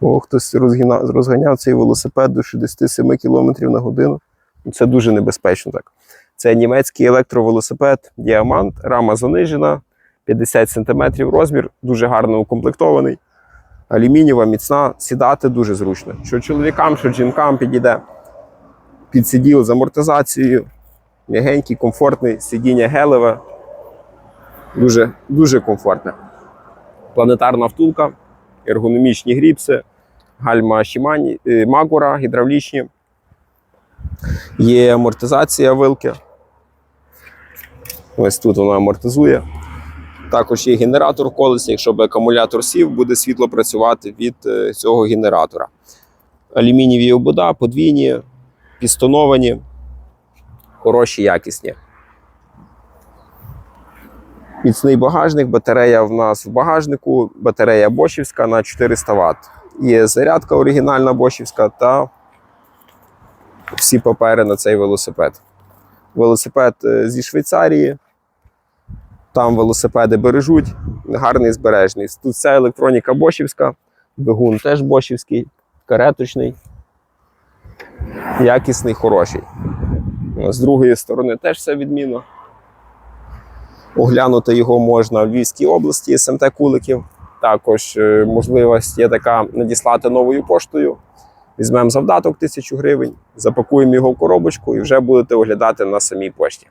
О, хтось розгіна... розганяв цей велосипед до 67 км на годину. Ну, Це дуже небезпечно так. Це німецький електровелосипед Діамант, рама занижена, 50 см розмір, дуже гарно укомплектований. Алюмінієва, міцна, сідати дуже зручно. Що чоловікам, що жінкам підійде. Підсиділ з амортизацією, м'ягенький, комфортний, сидіння гелеве. Дуже, дуже комфортне. Планетарна втулка, ергономічні гріпси, гальма е, Магура, гідравлічні. Є амортизація вилки. Ось тут вона амортизує. Також є генератор в колесі. Якщо б акумулятор сів, буде світло працювати від е, цього генератора. Алюмінієві обода, подвійні, пістоновані, хороші, якісні. Міцний багажник, батарея в нас в багажнику, батарея Бошівська на 400 Вт. Є зарядка оригінальна Бошівська та всі папери на цей велосипед. Велосипед е, зі Швейцарії. Там велосипеди бережуть, гарний збережний. Тут вся електроніка Бошівська, двигун теж Бошівський, кареточний, якісний, хороший. З другої сторони теж все відмінно. Оглянути його можна в Львівській області СМТ Куликів. Також е, можливість є така надіслати новою поштою. Візьмемо завдаток 1000 гривень, запакуємо його в коробочку і вже будете оглядати на самій пошті.